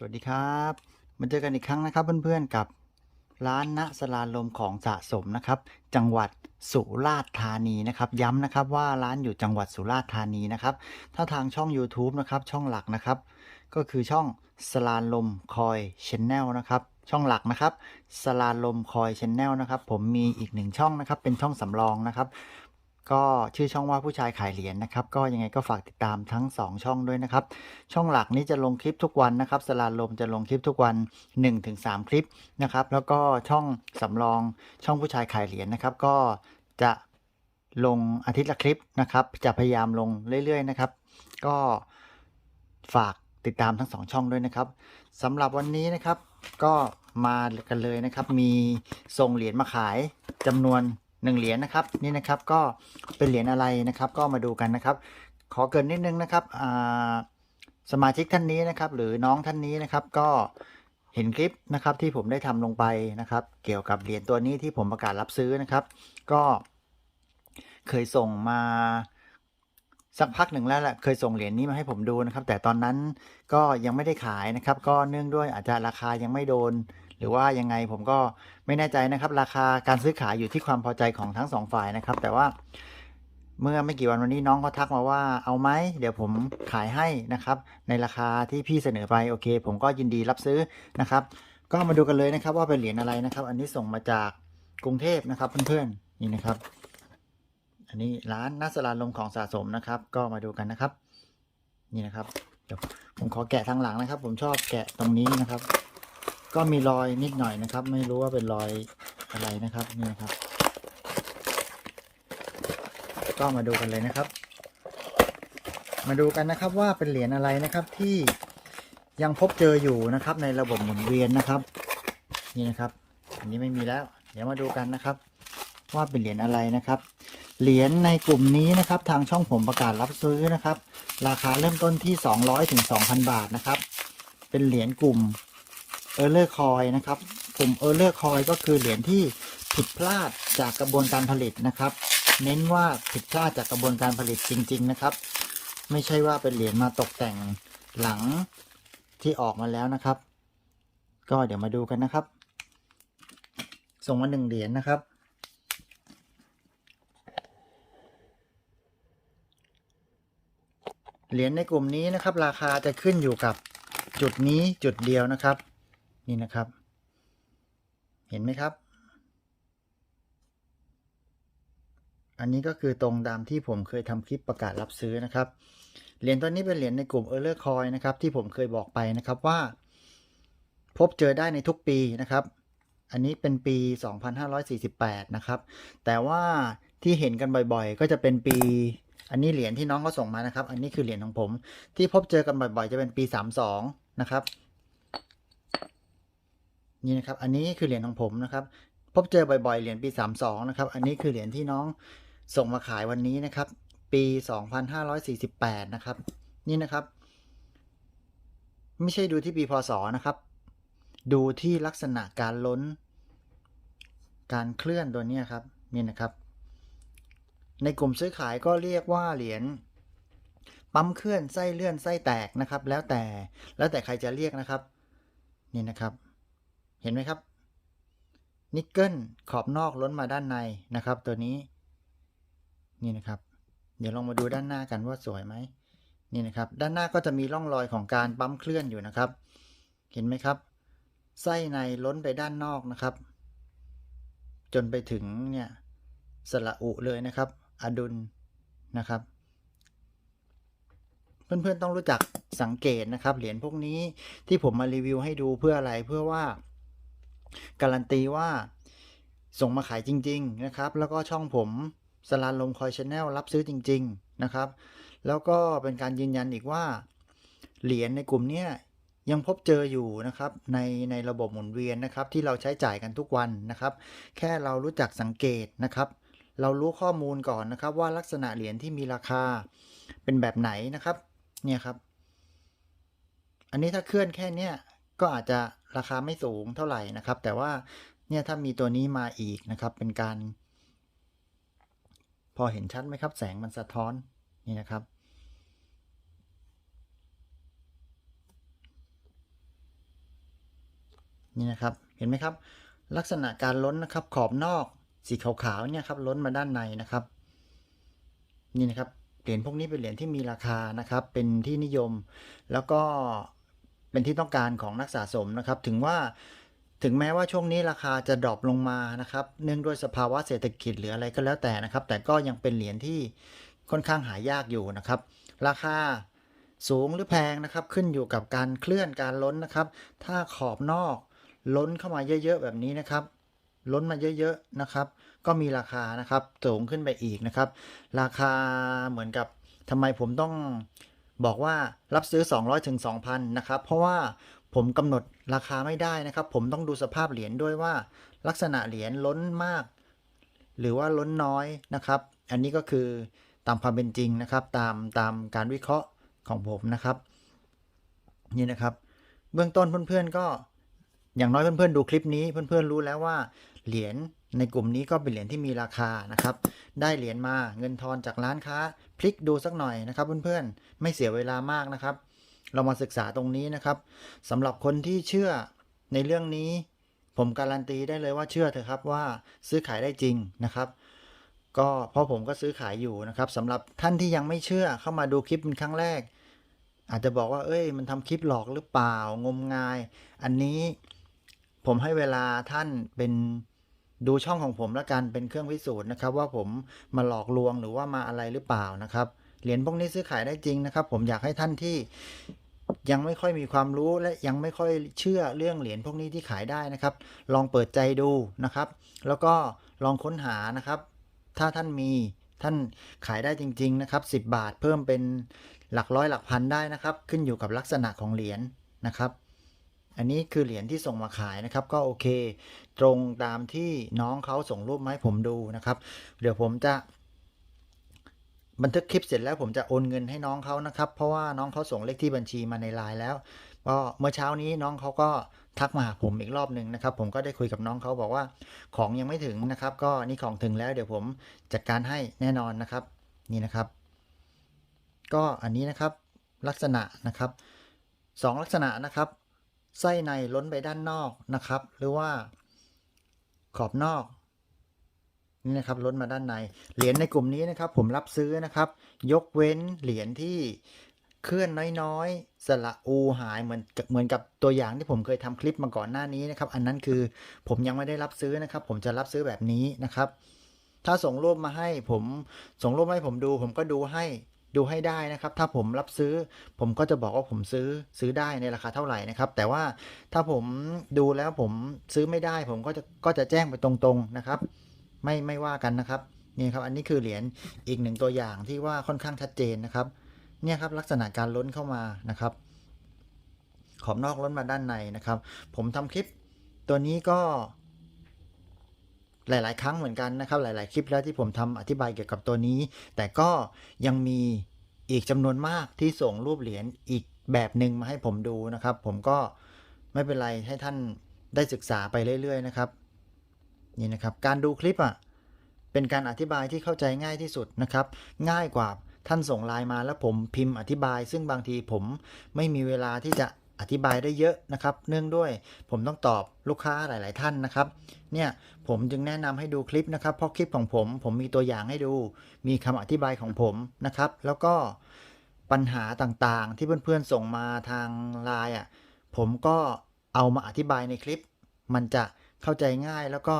สวัสดีครับมาเจอกันอีกครั้งนะครับเพื่อนๆกับร้านณสลาลมของสะสมนะครับ จังหวัดสุราษฎร์ธานีนะครับย้ำนะครับว่าร้านอยู่จังหวัดสุราษฎร์ธานีนะครับ ถ้าทางช่อง YouTube นะครับช่องหลักนะครับ ก็คือช่องสลาลมคอยชแนลนะครับช่องหลักนะครับสลาลมคอยชแนลนะครับ ผมมีอีกหนึ่งช่องนะครับ เป็นช่องสำรองนะครับ ก็ชื่อช่องว่าผู้ชายขายเหรียญนะครับ ก็ยังไงก็ฝากติดตามทั้ง 2 ช่องด้วยนะครับ ช่องหลักนี้จะลงคลิปทุกวันนะครับสลาลมจะลงคลิปทุกวัน 1-3 คลิปนะครับ แล้วก็ช่องสำรองช่องผู้ชายขายเหรียญนะครับ ก็จะลงอาทิตย์ละคลิปนะครับ จะพยายามลงเรื่อยๆนะครับ ก็ฝากติดตามทั้งสองช่องด้วยนะครับสำหรับวันนี้นะครับ ก็มากันเลยนะครับ มีส่งเหรียญมาขายจำนวน หนึ่งเหรียญนะครับนี่นะครับก็เป็นเหรียญอะไรนะครับก็มาดูกันนะครับ ขอเกินนิดนึงนะครับสมาชิกท่านนี้นะครับ หรือน้องท่านนี้นะครับก็เห็นคลิปนะครับที่ผมได้ทำลงไปนะครับ เกี่ยวกับเหรียญตัวนี้ที่ผมประกาศรับซื้อนะครับ ก็เคยส่งมาสักพักหนึ่งแล้วแหละเคยส่งเหรียญนี้มาให้ผมดูนะครับ แต่ตอนนั้นก็ยังไม่ได้ขายนะครับ ก็เนื่องด้วยอาจจะราคายังไม่โดน หรือว่ายังไงผมก็ไม่แน่ใจนะครับ ราคาการซื้อขายอยู่ที่ความพอใจของทั้งสองฝ่ายนะครับ แต่ว่าเมื่อไม่กี่วันวันนี้น้องเขาทักมาว่าเอาไหมเดี๋ยวผมขายให้นะครับ ในราคาที่พี่เสนอไปโอเค ผมก็ยินดีรับซื้อนะครับ ก็มาดูกันเลยนะครับ ว่าเป็นเหรียญอะไรนะครับ อันนี้ส่งมาจากกรุงเทพนะครับเพื่อนๆนี่นะครับ อันนี้ร้านนัสลาลมของสะสมนะครับ ก็มาดูกันนะครับ นี่นะครับเดี๋ยวผมขอแกะทางหลังนะครับ ผมชอบแกะตรงนี้นะครับ ก็มีรอยนิดหน่อยนะครับ ไม่รู้ว่าเป็นรอยอะไรนะครับนี่นะครับ ก็มาดูกันเลยนะครับ มาดูกันนะครับว่าเป็นเหรียญอะไรนะครับที่ยังพบเจออยู่นะครับ ในระบบหมุนเวียนนะครับ นี่นะครับ อันนี้ไม่มีแล้ว เดี๋ยวมาดูกันนะครับ ว่าเป็นเหรียญอะไรนะครับเหรียญในกลุ่มนี้นะครับทางช่องผมประกาศรับซื้อนะครับ ราคาเริ่มต้นที่ 200ถึง2,000 บาทนะครับ เป็นเหรียญกลุ่ม เออร์เลอร์คอยนะครับกลุ่มเออร์เลอร์คอยก็คือเหรียญที่ผิดพลาดจากกระบวนการผลิตนะครับ เน้นว่าผิดพลาดจากกระบวนการผลิตจริง ๆ นะครับ ไม่ใช่ว่าเป็นเหรียญมาตกแต่งหลังที่ออกมาแล้วนะครับ ก็เดี๋ยวมาดูกันนะครับ ส่งมาหนึ่งเหรียญนะครับเหรียญในกลุ่มนี้นะครับ ราคาจะขึ้นอยู่กับจุดนี้จุดเดียวนะครับ นี่นะครับ เห็นไหมครับ อันนี้ก็คือตรงตามที่ผมเคยทำคลิปประกาศรับซื้อนะครับ เหรียญตัวนี้เป็นเหรียญในกลุ่ม e a r l e r Coin นะครับ ที่ผมเคยบอกไปนะครับว่า พบเจอได้ในทุกปีนะครับ อันนี้เป็นปี 2548 นะครับ แต่ว่าที่เห็นกันบ่อยๆ ก็จะเป็นปี อันนี้เหรียญที่น้องเขาส่งมานะครับ อันนี้คือเหรียญของผม ที่พบเจอกันบ่อยๆ จะเป็นปี 32 นะครับ นี่นะครับ อันนี้คือเหรียญของผมนะครับ พบเจอบ่อยๆ เหรียญปี 32 นะครับ อันนี้คือเหรียญที่น้องส่งมาขายวันนี้นะครับ ปี 2548 นะครับ นี่นะครับ ไม่ใช่ดูที่ปีพศนะครับ ดูที่ลักษณะการล้น การเคลื่อนตัวนี้ครับ นี่นะครับ ในกลุ่มซื้อขายก็เรียกว่าเหรียญปั๊มเคลื่อนไส้เลื่อนไส้แตกนะครับ แล้วแต่แล้วแต่ใครจะเรียกนะครับ นี่นะครับ เห็นไหมครับ นิกเกิลขอบนอกล้นมาด้านในนะครับ ตัวนี้ นี่นะครับ เดี๋ยวลองมาดูด้านหน้ากันว่าสวยไหมนี่นะครับ ด้านหน้าก็จะมีร่องรอยของการปั๊มเคลื่อนอยู่นะครับ เห็นไหมครับ ไส้ในล้นไปด้านนอกนะครับ จนไปถึงเนี่ยสระอุเลยนะครับ อดุลนะครับ เพื่อนๆต้องรู้จักสังเกตนะครับ เหรียญพวกนี้ที่ผมมารีวิวให้ดูเพื่ออะไรเพื่อว่า การันตีว่าส่งมาขายจริง ๆ นะครับ แล้วก็ช่องผมสลานลมคอยชาแนลรับซื้อจริง ๆ นะครับ แล้วก็เป็นการยืนยันอีกว่า เหรียญในกลุ่มเนี้ยยังพบเจออยู่นะครับในในระบบหมุนเวียนนะครับ ที่เราใช้จ่ายกันทุกวันนะครับ แค่เรารู้จักสังเกตนะครับ เรารู้ข้อมูลก่อนนะครับ ว่าลักษณะเหรียญที่มีราคาเป็นแบบไหนนะครับ เนี่ยครับ อันนี้ถ้าเคลื่อนแค่เนี้ยก็อาจจะ ราคาไม่สูงเท่าไหร่นะครับ แต่ว่าเนี่ยถ้ามีตัวนี้มาอีกนะครับ เป็นการ พอเห็นชัดไหมครับ แสงมันสะท้อนนี่นะครับ นี่นะครับเห็นไหมครับ ลักษณะการล้นนะครับ ขอบนอกสีขาวๆเนี่ยครับล้นมาด้านในนะครับ นี่นะครับเหรียญพวกนี้เป็นเหรียญที่มีราคานะครับ เป็นที่นิยม แล้วก็ เป็นที่ต้องการของนักสะสมนะครับ ถึงว่าถึงแม้ว่าช่วงนี้ราคาจะดรอปลงมานะครับ เนื่องด้วยสภาวะเศรษฐกิจหรืออะไรก็แล้วแต่นะครับ แต่ก็ยังเป็นเหรียญที่ค่อนข้างหายากอยู่นะครับ ราคาสูงหรือแพงนะครับ ขึ้นอยู่กับการเคลื่อนการล้นนะครับ ถ้าขอบนอกล้นเข้ามาเยอะๆแบบนี้นะครับ ล้นมาเยอะๆนะครับ ก็มีราคานะครับสูงขึ้นไปอีกนะครับ ราคาเหมือนกับทำไมผมต้อง บอกว่ารับซื้อ 200ถึง2,000นะครับ เพราะว่าผมกำหนดราคาไม่ได้นะครับ ผมต้องดูสภาพเหรียญด้วยว่า ลักษณะเหรียญล้นมาก หรือว่าล้นน้อยนะครับ อันนี้ก็คือตามความเป็นจริงนะครับ ตามตามการวิเคราะห์ของผมนะครับ นี่นะครับ เบื้องต้นเพื่อนๆก็อย่างน้อยเพื่อนๆดูคลิปนี้เพื่อนๆรู้แล้วว่าเหรียญ ในกลุ่มนี้ก็เป็นเหรียญที่มีราคานะครับ ได้เหรียญมาเงินทอนจากร้านค้า พลิกดูสักหน่อยนะครับเพื่อนๆ ไม่เสียเวลามากนะครับ เรามาศึกษาตรงนี้นะครับสำหรับคนที่เชื่อในเรื่องนี้ ผมการันตีได้เลยว่าเชื่อเถอะครับว่าซื้อขายได้จริงนะครับ ก็เพราะผมก็ซื้อขายอยู่นะครับสำหรับท่านที่ยังไม่เชื่อเข้ามาดูคลิปเป็นครั้งแรก อาจจะบอกว่า เอ้ย มันทำคลิปหลอกหรือเปล่างมงาย อันนี้ผมให้เวลาท่านเป็น ดูช่องของผมแล้วกันเป็นเครื่องพิสูจน์นะครับว่าผมมาหลอกลวงหรือว่ามาอะไรหรือเปล่านะครับเหรียญพวกนี้ซื้อขายได้จริงนะครับ ผมอยากให้ท่านที่ยังไม่ค่อยมีความรู้และยังไม่ค่อยเชื่อเรื่องเหรียญพวกนี้ที่ขายได้นะครับ ลองเปิดใจดูนะครับ แล้วก็ลองค้นหานะครับ ถ้าท่านมีท่านขายได้จริง ๆ นะครับ 10 บาทเพิ่มเป็นหลักร้อยหลักพันได้นะครับ ขึ้นอยู่กับลักษณะของเหรียญนะครับ อันนี้คือเหรียญที่ส่งมาขายนะครับ ก็โอเค ตรงตามที่น้องเขาส่งรูปมาให้ผมดูนะครับ เดี๋ยวผมจะบันทึกคลิปเสร็จแล้วผมจะโอนเงินให้น้องเขานะครับ เพราะว่าน้องเขาส่งเลขที่บัญชีมาในไลน์แล้วก็เมื่อเช้านี้น้องเขาก็ทักมาหาผมอีกรอบหนึ่งนะครับ ผมก็ได้คุยกับน้องเขาบอกว่าของยังไม่ถึงนะครับ ก็นี่ของถึงแล้วเดี๋ยวผมจัดการให้แน่นอนนะครับ นี่นะครับ ก็อันนี้นะครับลักษณะนะครับสองลักษณะนะครับ ไส้ในล้นไปด้านนอกนะครับ หรือว่าขอบนอกนี่นะครับล้นมาด้านใน เหรียญในกลุ่มนี้นะครับ ผมรับซื้อนะครับ ยกเว้นเหรียญที่เคลื่อนน้อยๆ สระอูหายเหมือนเหมือนกับตัวอย่างที่ผมเคยทำคลิปมาก่อนหน้านี้นะครับ อันนั้นคือผมยังไม่ได้รับซื้อนะครับ ผมจะรับซื้อแบบนี้นะครับ ถ้าส่งรูปมาให้ผมส่งรูปมาให้ผมดู ผมก็ดูให้ ดูให้ได้นะครับ ถ้าผมรับซื้อ ผมก็จะบอกว่าผมซื้อซื้อได้ในราคาเท่าไหร่นะครับ แต่ว่าถ้าผมดูแล้วผมซื้อไม่ได้ ผมก็จะก็จะแจ้งไปตรงๆนะครับ ไม่ไม่ว่ากันนะครับนี่ครับอันนี้คือเหรียญอีกหนึ่งตัวอย่างที่ว่าค่อนข้างชัดเจนนะครับ เนี่ยครับลักษณะการล้นเข้ามานะครับ ขอบนอกล้นมาด้านในนะครับ ผมทำคลิปตัวนี้ก็ หลาย ๆ ครั้งเหมือนกันนะครับหลาย ๆ คลิปแล้วที่ผมทำอธิบายเกี่ยวกับตัวนี้ แต่ก็ยังมีอีกจำนวนมากที่ส่งรูปเหรียญอีกแบบหนึ่งมาให้ผมดูนะครับ ผมก็ไม่เป็นไรให้ท่านได้ศึกษาไปเรื่อย ๆ นะครับนี่นะครับ การดูคลิปอะเป็นการอธิบายที่เข้าใจง่ายที่สุดนะครับ ง่ายกว่าท่านส่งไลน์มาแล้วผมพิมพ์อธิบาย ซึ่งบางทีผมไม่มีเวลาที่จะ อธิบายได้เยอะนะครับ เนื่องด้วยผมต้องตอบลูกค้าหลาย ๆ ท่านนะครับ เนี่ยผมจึงแนะนำให้ดูคลิปนะครับ เพราะคลิปของผม ผมมีตัวอย่างให้ดู มีคำอธิบายของผมนะครับ แล้วก็ปัญหาต่าง ๆ ที่เพื่อน ๆ ส่งมาทางไลน์อะ ผมก็เอามาอธิบายในคลิป มันจะเข้าใจง่ายแล้วก็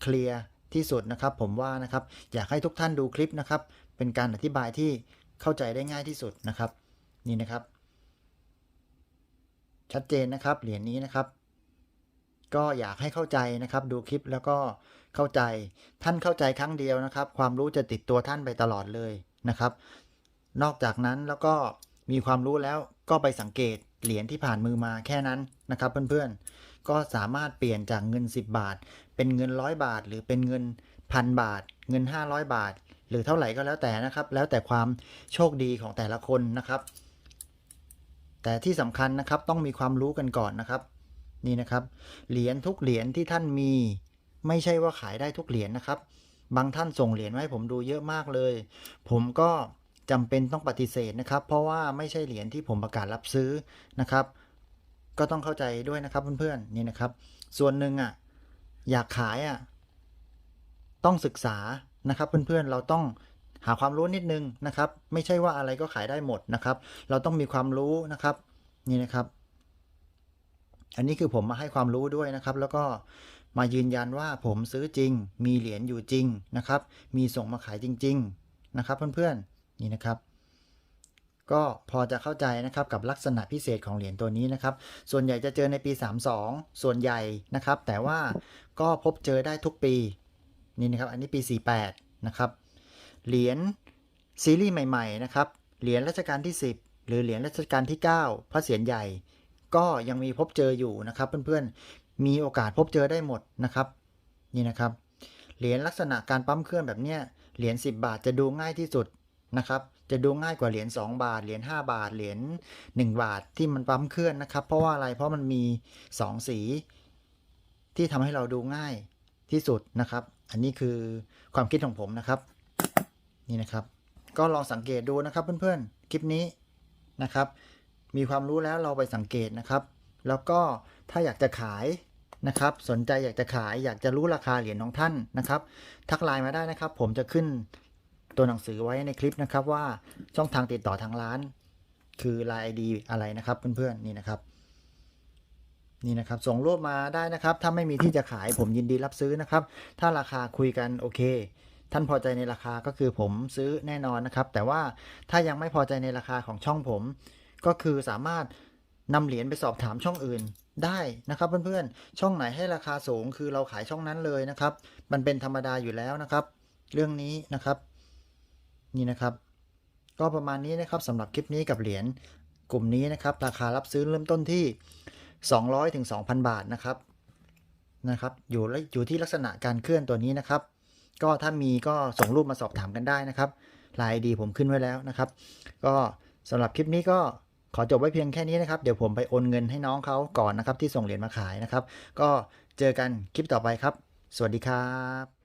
เคลียร์ที่สุดนะครับ ผมว่านะครับ อยากให้ทุกท่านดูคลิปนะครับ เป็นการอธิบายที่เข้าใจได้ง่ายที่สุดนะครับ นี่นะครับ ชัดเจนนะครับ เหรียญนี้นะครับ ก็อยากให้เข้าใจนะครับ ดูคลิปแล้วก็เข้าใจท่านเข้าใจครั้งเดียวนะครับ ความรู้จะติดตัวท่านไปตลอดเลยนะครับ นอกจากนั้นแล้วก็มีความรู้แล้วก็ไปสังเกตเหรียญที่ผ่านมือมาแค่นั้นนะครับเพื่อนๆ ก็สามารถเปลี่ยนจากเงิน 10 บาท เป็นเงินร้อยบาท หรือเป็นเงินพันบาท เงิน 500 บาท หรือเท่าไหร่ก็แล้วแต่นะครับ แล้วแต่ความโชคดีของแต่ละคนนะครับ แต่ที่สำคัญนะครับต้องมีความรู้กันก่อนนะครับ นี่นะครับ เหรียญทุกเหรียญที่ท่านมี ไม่ใช่ว่าขายได้ทุกเหรียญนะครับ บางท่านส่งเหรียญมาให้ผมดูเยอะมากเลย ผมก็จำเป็นต้องปฏิเสธนะครับ เพราะว่าไม่ใช่เหรียญที่ผมประกาศรับซื้อนะครับ ก็ต้องเข้าใจด้วยนะครับเพื่อนๆนี่นะครับ ส่วนหนึ่งอะอยากขายอะต้องศึกษานะครับเพื่อนๆเราต้อง หาความรู้นิดนึงนะครับ ไม่ใช่ว่าอะไรก็ขายได้หมดนะครับ เราต้องมีความรู้นะครับ นี่นะครับ อันนี้คือผมมาให้ความรู้ด้วยนะครับ แล้วก็มายืนยันว่าผมซื้อจริง มีเหรียญอยู่จริงนะครับ มีส่งมาขายจริง ๆนะครับ เพื่อนๆนี่นะครับก็พอจะเข้าใจนะครับกับลักษณะพิเศษของเหรียญตัวนี้นะครับ ส่วนใหญ่จะเจอในปี 32 ส่วนใหญ่นะครับ แต่ว่าก็พบเจอได้ทุกปีนี่นะครับ อันนี้ปี 48 นะครับ เหรียญซีรีส์ใหม่ๆนะครับ เหรียญรัชกาลที่ 10 หรือเหรียญรัชกาลที่ 9 พระเศียรใหญ่ ก็ยังมีพบเจออยู่นะครับ เพื่อนๆ มีโอกาสพบเจอได้หมดนะครับ นี่นะครับ เหรียญลักษณะการปั๊มเครื่องแบบเนี้ย เหรียญ10 บาทจะดูง่ายที่สุดนะครับ จะดูง่ายกว่าเหรียญ2บาท เหรียญ5บาท เหรียญ1บาทที่มันปั๊มเคลื่อนนะครับ เพราะว่าอะไร เพราะมันมี 2 สี ที่ทำให้เราดูง่ายที่สุดนะครับ อันนี้คือความคิดของผมนะครับ นี่นะครับ ก็ลองสังเกตดูนะครับเพื่อนๆ คลิปนี้นะครับ มีความรู้แล้วเราไปสังเกตนะครับ แล้วก็ถ้าอยากจะขายนะครับ สนใจอยากจะขายอยากจะรู้ราคาเหรียญของท่านนะครับ ทักไลน์มาได้นะครับ ผมจะขึ้นตัวหนังสือไว้ในคลิปนะครับว่าช่องทางติดต่อทางร้าน คือ Line ID อะไรนะครับเพื่อนๆนี่นะครับนี่นะครับส่งรูปมาได้นะครับ ถ้าไม่มีที่จะขายผมยินดีรับซื้อนะครับ ถ้าราคาคุยกันโอเค ท่านพอใจในราคาก็คือผมซื้อแน่นอนนะครับ แต่ว่าถ้ายังไม่พอใจในราคาของช่องผม ก็คือสามารถนำเหรียญไปสอบถามช่องอื่นได้นะครับเพื่อนๆ ช่องไหนให้ราคาสูงคือเราขายช่องนั้นเลยนะครับ มันเป็นธรรมดาอยู่แล้วนะครับ เรื่องนี้นะครับ นี่นะครับ ก็ประมาณนี้นะครับสำหรับคลิปนี้กับเหรียญกลุ่มนี้นะครับ ราคารับซื้อเริ่มต้นที่ 200ถึง2,000 บาทนะครับนะครับ อยู่และอยู่ที่ลักษณะการเคลื่อนตัวนี้นะครับ ก็ถ้ามีก็ส่งรูปมาสอบถามกันได้นะครับลายดีผมขึ้นไว้แล้วนะครับ ก็สำหรับคลิปนี้ก็ขอจบไว้เพียงแค่นี้นะครับ เดี๋ยวผมไปโอนเงินให้น้องเขาก่อนนะครับ ที่ส่งเหรียญมาขายนะครับ ก็เจอกันคลิปต่อไปครับ สวัสดีครับ